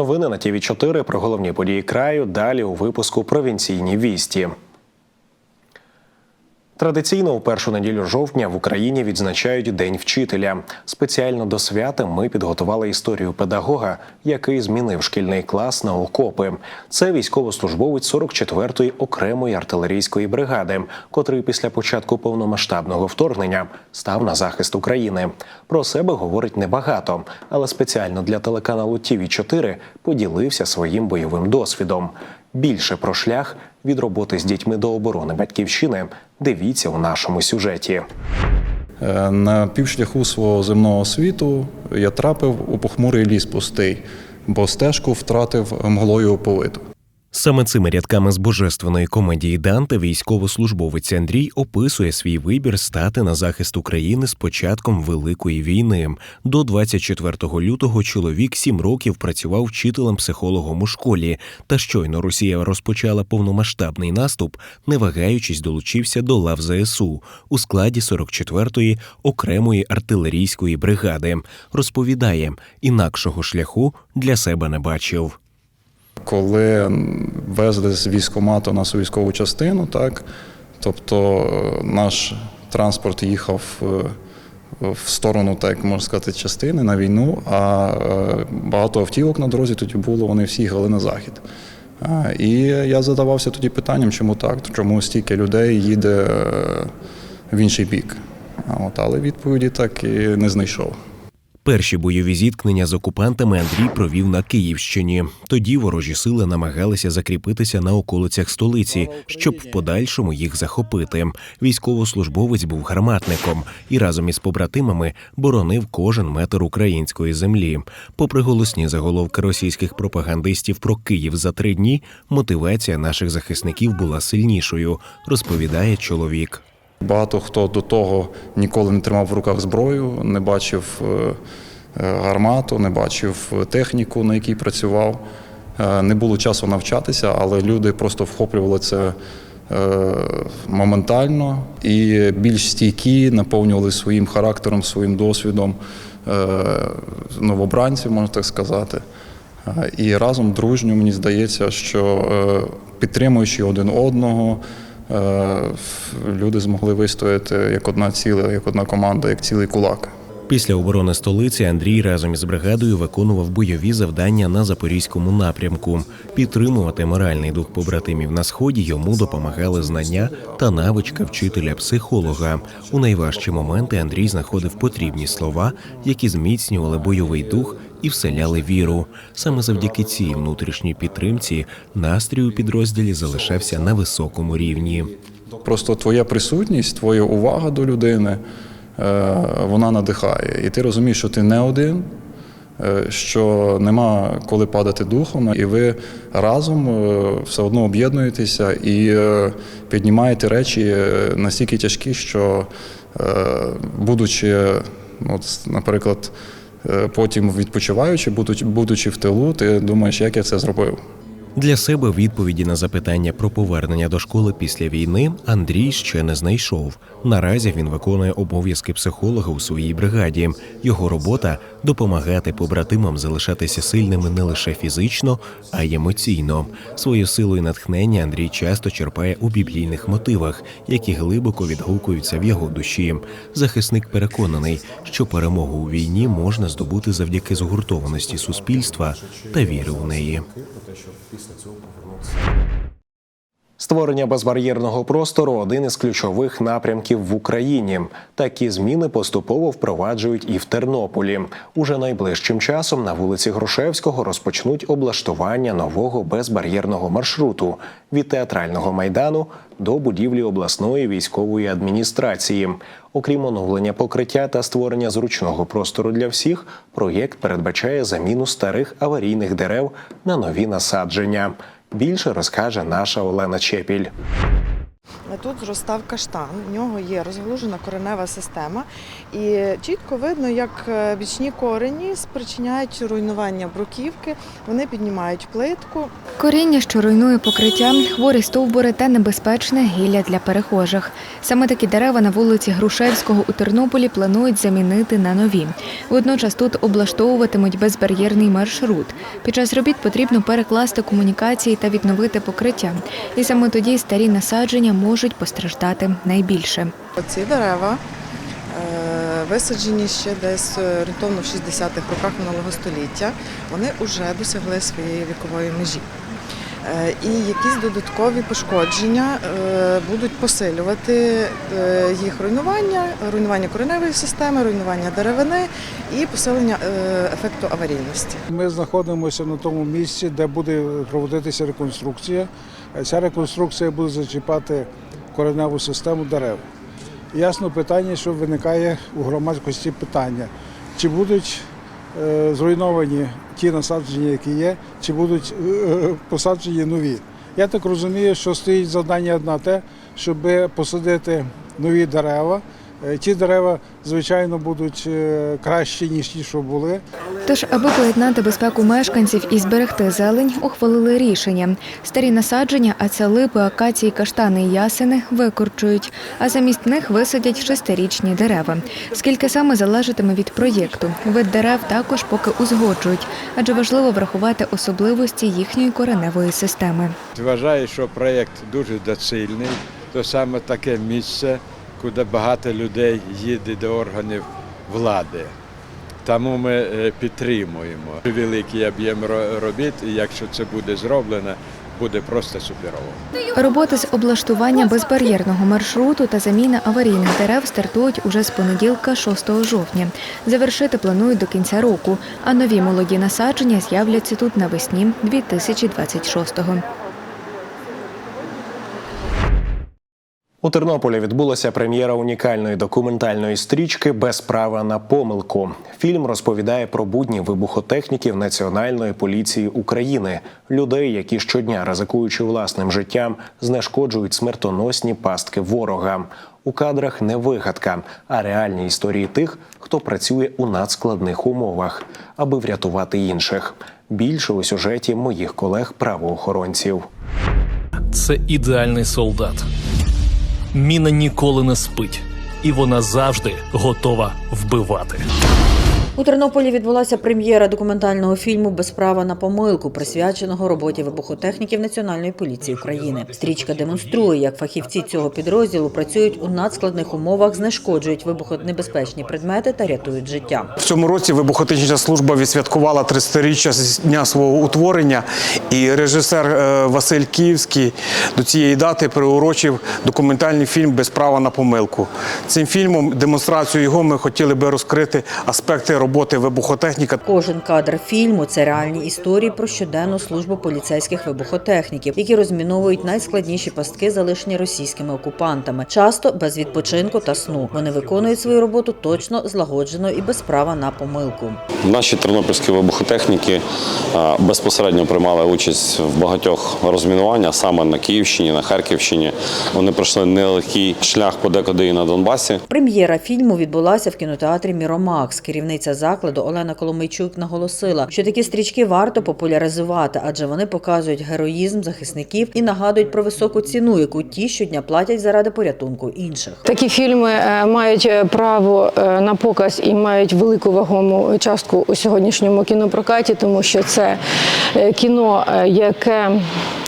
Новини на ТІВІ 4 про головні події краю. Далі у випуску провінційні вісті. Традиційно у першу неділю жовтня в Україні відзначають День вчителя. Спеціально до свята ми підготували історію педагога, який змінив шкільний клас на окопи. Це військовослужбовець 44-ї окремої артилерійської бригади, котрий після початку повномасштабного вторгнення став на захист України. Про себе говорить небагато, але спеціально для телеканалу ТІВІ 4 поділився своїм бойовим досвідом. Більше про шлях від роботи з дітьми до оборони батьківщини дивіться у нашому сюжеті. Е, На півшляху свого земного світу я трапив у похмурий ліс пустий, бо стежку втратив мглою оповиту. Саме цими рядками з божественної комедії Данте військовослужбовець Андрій описує свій вибір стати на захист України з початком Великої війни. До 24 лютого чоловік сім років працював вчителем-психологом у школі. Та щойно Росія розпочала повномасштабний наступ, не вагаючись, долучився до лав ЗСУ у складі 44-ї окремої артилерійської бригади. Розповідає, інакшого шляху для себе не бачив. Коли везли з військкомату нас у військову частину, так, тобто е, наш транспорт їхав е, в сторону, так можна сказати, частини на війну, а е, багато автівок на дорозі тоді було, вони всі їхали на захід. І я задавався тоді питанням, чому так, чому стільки людей їде в інший бік. От, але відповіді так і не знайшов. Перші бойові зіткнення з окупантами Андрій провів на Київщині. Тоді ворожі сили намагалися закріпитися на околицях столиці, щоб в подальшому їх захопити. Військовослужбовець був гарматником і разом із побратимами боронив кожен метр української землі. Попри голосні заголовки російських пропагандистів про Київ за три дні, мотивація наших захисників була сильнішою, розповідає чоловік. Багато хто до того ніколи не тримав в руках зброю, не бачив е, е, гармату, не бачив техніку, на якій працював. Е, Не було часу навчатися, але люди просто вхоплювали це моментально і більш стійкі, наповнювали своїм характером, своїм досвідом новобранців, можна так сказати. І разом дружньо, мені здається, що підтримуючи один одного, люди змогли вистояти як одна ціла, як одна команда, як цілий кулак. Після оборони столиці Андрій разом із бригадою виконував бойові завдання на запорізькому напрямку. Підтримувати моральний дух побратимів на сході йому допомагали знання та навичка вчителя-психолога. У найважчі моменти Андрій знаходив потрібні слова, які зміцнювали бойовий дух і вселяли віру. Саме завдяки цій внутрішній підтримці настрій у підрозділі залишався на високому рівні. Просто твоя присутність, твоя увага до людини, е, вона надихає. І ти розумієш, що ти не один, е, що нема коли падати духом, і ви разом е, все одно об'єднуєтеся і піднімаєте речі настільки тяжкі, що, будучи, от, наприклад, потім відпочиваючи, будучи в тилу, ти думаєш, як я це зробив. Для себе відповіді на запитання про повернення до школи після війни Андрій ще не знайшов. Наразі він виконує обов'язки психолога у своїй бригаді. Його робота допомагати побратимам залишатися сильними не лише фізично, а й емоційно. Свою силу і натхнення Андрій часто черпає у біблійних мотивах, які глибоко відгукуються в його душі. Захисник переконаний, що перемогу у війні можна здобути завдяки згуртованості суспільства та віри у неї. is dat voor ons. Створення безбар'єрного простору один із ключових напрямків в Україні. Такі зміни поступово впроваджують і в Тернополі. Уже найближчим часом на вулиці Грушевського розпочнуть облаштування нового безбар'єрного маршруту від театрального майдану до будівлі обласної військової адміністрації. Окрім оновлення покриття та створення зручного простору для всіх, проєкт передбачає заміну старих аварійних дерев на нові насадження. Більше розкаже наша Олена Чепіль. Тут зростав каштан, в нього є розгалужена коренева система, і чітко видно, як е, бічні корені спричиняють руйнування бруківки, вони піднімають плитку. Коріння, що руйнує покриття, хворі стовбури та небезпечне гілля для перехожих. Саме такі дерева на вулиці Грушевського у Тернополі планують замінити на нові. Водночас тут облаштовуватимуть безбар'єрний маршрут. Під час робіт потрібно перекласти комунікації та відновити покриття. І саме тоді старі насадження можуть постраждати найбільше. Ці дерева е, висаджені ще десь е, орієнтовно в 60-х роках минулого століття. Вони вже досягли своєї вікової межі. Е, І якісь додаткові пошкодження будуть посилювати їх руйнування, руйнування кореневої системи, руйнування деревини і посилення ефекту аварійності. Ми знаходимося на тому місці, де буде проводитися реконструкція. Ця реконструкція буде зачіпати кореневу систему дерев. Ясно питання, що виникає у громадськості питання, чи будуть е, зруйновані ті насадження, які є, чи будуть е, посаджені нові. Я так розумію, що стоїть завдання одна те, щоб посадити нові дерева. Е, Ті дерева, звичайно, будуть е, кращі, ніж ті, що були. Тож, аби поєднати безпеку мешканців і зберегти зелень, ухвалили рішення. Старі насадження, а це липи, акації, каштани і ясени викорчують, а замість них висадять шестирічні дерева. Скільки саме залежатиме від проєкту. Вид дерев також поки узгоджують, адже важливо врахувати особливості їхньої кореневої системи. Вважаю, що проєкт дуже доцільний. То саме таке місце, куди багато людей їде до органів влади. Тому ми е, підтримуємо великий об'єм робіт, і якщо це буде зроблено, буде просто суперово. Роботи з облаштування безбар'єрного маршруту та заміна аварійних дерев стартують уже з понеділка, 6 жовтня. Завершити планують до кінця року, а нові молоді насадження з'являться тут навесні 2026-го. У Тернополі відбулася прем'єра унікальної документальної стрічки Без права на помилку. Фільм розповідає про будні вибухотехніків Національної поліції України, людей, які щодня, ризикуючи власним життям, знешкоджують смертоносні пастки ворога. У кадрах не вигадка, а реальні історії тих, хто працює у надскладних умовах, аби врятувати інших. Більше у сюжеті моїх колег-правоохоронців. це ідеальний солдат. Міна ніколи не спить, і вона завжди готова вбивати. У Тернополі відбулася прем'єра документального фільму Без права на помилку, присвяченого роботі вибухотехніків Національної поліції України. Стрічка демонструє, як фахівці цього підрозділу працюють у надскладних умовах, знешкоджують вибухонебезпечні предмети та рятують життя. В цьому році вибухотехнічна служба відсвяткувала 300-річчя з дня свого утворення, і режисер е, Василь Київський до цієї дати приурочив документальний фільм Без права на помилку. Цим фільмом, демонстрацію його, ми хотіли би розкрити аспекти роботи вибухотехніка. Кожен кадр фільму це реальні історії про щоденну службу поліцейських вибухотехніків, які розміновують найскладніші пастки, залишені російськими окупантами, часто без відпочинку та сну. Вони виконують свою роботу точно, злагоджено і без права на помилку. Наші тернопільські вибухотехніки е, безпосередньо приймали участь в багатьох розмінуваннях саме на Київщині, на Харківщині. Вони пройшли нелегкий шлях подекуди і на Донбасі. Прем'єра фільму відбулася в кінотеатрі Міромакс. Керівниця закладу Олена Коломийчук наголосила, що такі стрічки варто популяризувати, адже вони показують героїзм захисників і нагадують про високу ціну, яку ті щодня платять заради порятунку інших. Такі фільми е, мають е, право е, на показ і мають велику вагому частку у сьогоднішньому кінопрокаті, тому що це кіно, яке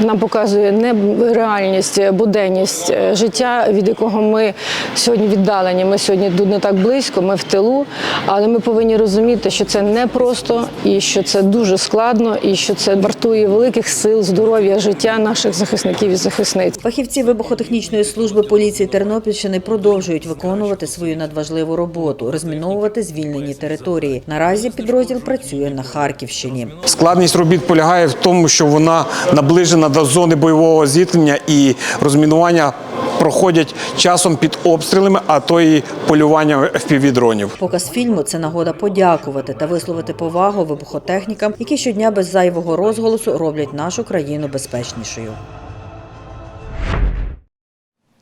нам показує не реальність, буденність е, життя, від якого ми сьогодні віддалені. Ми сьогодні тут не так близько, ми в тилу, але ми повинні розуміти, що це не просто і що це дуже складно, і що це вартує великих сил, здоров'я, життя наших захисників і захисниць. Фахівці вибухотехнічної служби поліції Тернопільщини продовжують виконувати свою надважливу роботу, розміновувати звільнені території. Наразі підрозділ працює на Харківщині. Складність робіт полягає в тому, що вона наближена до зони бойового зіткнення і розмінування проходять часом під обстрілами, а то і полюванням FPV-дронів. Показ фільму це нагода подякувати та висловити повагу вибухотехнікам, які щодня без зайвого розголосу роблять нашу країну безпечнішою.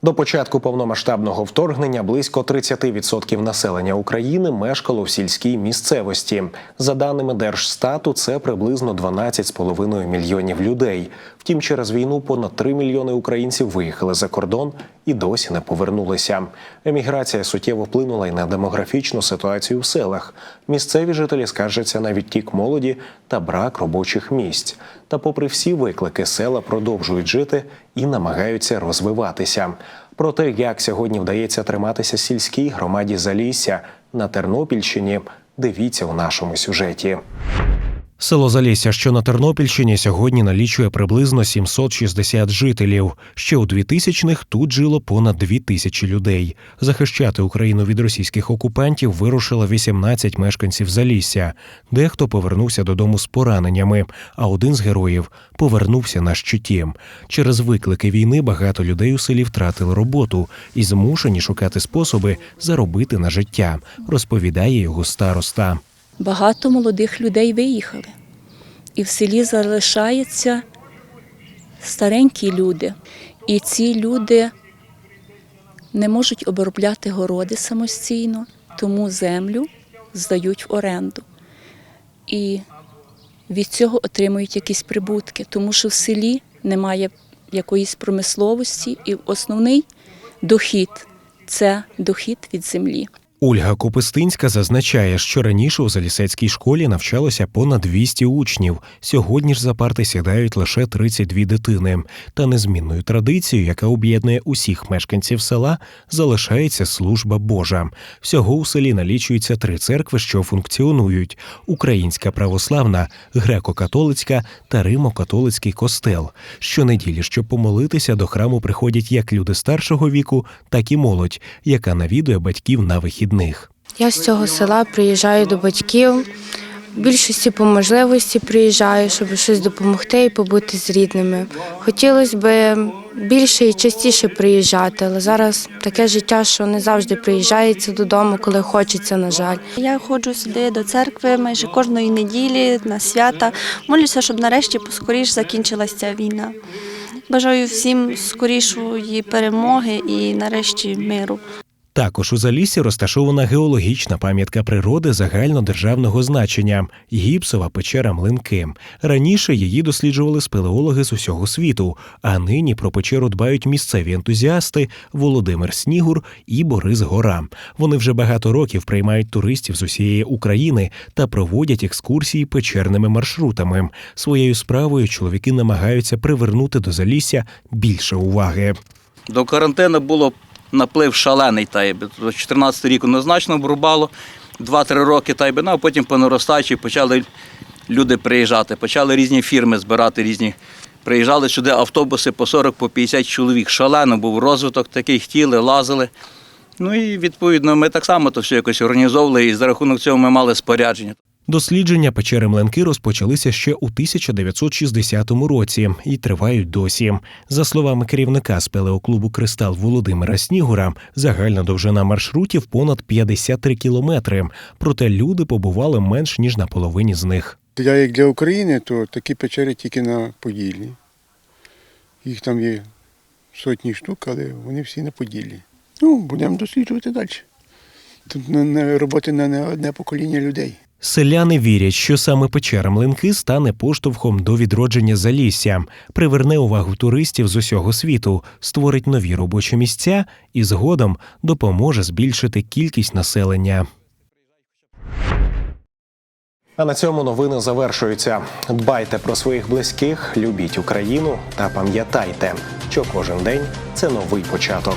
До початку повномасштабного вторгнення близько 30% населення України мешкало в сільській місцевості. За даними Держстату, це приблизно 12,5 мільйонів людей. Втім, через війну понад 3 мільйони українців виїхали за кордон і досі не повернулися. Еміграція суттєво вплинула й на демографічну ситуацію в селах. Місцеві жителі скаржаться на відтік молоді та брак робочих місць. Та, попри всі виклики, села продовжують жити і намагаються розвиватися. Про те, як сьогодні вдається триматися сільській громаді Залісся на Тернопільщині, дивіться у нашому сюжеті. Село Залісся, що на Тернопільщині, сьогодні налічує приблизно 760 жителів. Ще у 2000-х тут жило понад 2000 людей. Захищати Україну від російських окупантів вирушило 18 мешканців Залісся. Дехто повернувся додому з пораненнями, а один з героїв повернувся на щиті. Через виклики війни багато людей у селі втратили роботу і змушені шукати способи заробити на життя, розповідає його староста. Багато молодих людей виїхали. І в селі залишаються старенькі люди. І ці люди не можуть обробляти городи самостійно, тому землю здають в оренду. І від цього отримують якісь прибутки, тому що в селі немає якоїсь промисловості, і основний дохід це дохід від землі. Ольга Копистинська зазначає, що раніше у Залісецькій школі навчалося понад 200 учнів. Сьогодні ж за парти сідають лише 32 дитини. Та незмінною традицією, яка об'єднує усіх мешканців села, залишається служба Божа. Всього у селі налічується три церкви, що функціонують: Українська православна, греко-католицька та Римо-католицький костел. Щонеділі, щоб помолитися, до храму приходять як люди старшого віку, так і молодь, яка навідує батьків на вихідних. Я з цього села приїжджаю до батьків. В більшості по можливості приїжджаю, щоб щось допомогти і побути з рідними. Хотілося б більше і частіше приїжджати, але зараз таке життя, що не завжди приїжджається додому, коли хочеться, на жаль. Я ходжу сюди до церкви майже кожної неділі на свята. Молюся, щоб нарешті поскоріш закінчилася ця війна. Бажаю всім скорішої перемоги і нарешті миру. Також у Заліссі розташована геологічна пам'ятка природи загальнодержавного значення гіпсова печера Млинки. Раніше її досліджували спелеологи з усього світу, а нині про печеру дбають місцеві ентузіасти Володимир Снігур і Борис Гора. Вони вже багато років приймають туристів з усієї України та проводять екскурсії печерними маршрутами. Своєю справою чоловіки намагаються привернути до Залісся більше уваги. До карантину було наплив шалений тайби. До 14 рік однозначно обрубало, 2-3 роки тайби, ну, а потім по наростаючій почали люди приїжджати, почали різні фірми збирати різні. Приїжджали сюди автобуси по 40 по 50 чоловік. Шалено був розвиток такий, хотіли, лазили. Ну і відповідно ми так само то все якось організовували, і за рахунок цього ми мали спорядження. Дослідження печери Мленки розпочалися ще у 1960 році і тривають досі. За словами керівника спелеоклубу Кристал Володимира Снігура, загальна довжина маршрутів понад 53 кілометри. Проте люди побували менш ніж на половині з них. Для, як для України, то такі печери тільки на Поділлі. Їх там є сотні штук, але вони всі на Поділлі. Ну, будемо досліджувати далі. Тут роботи на не одне покоління людей. Селяни вірять, що саме печера Млинки стане поштовхом до відродження Залісся, приверне увагу туристів з усього світу, створить нові робочі місця і згодом допоможе збільшити кількість населення. А на цьому новини завершуються. Дбайте про своїх близьких, любіть Україну та пам'ятайте, що кожен день це новий початок.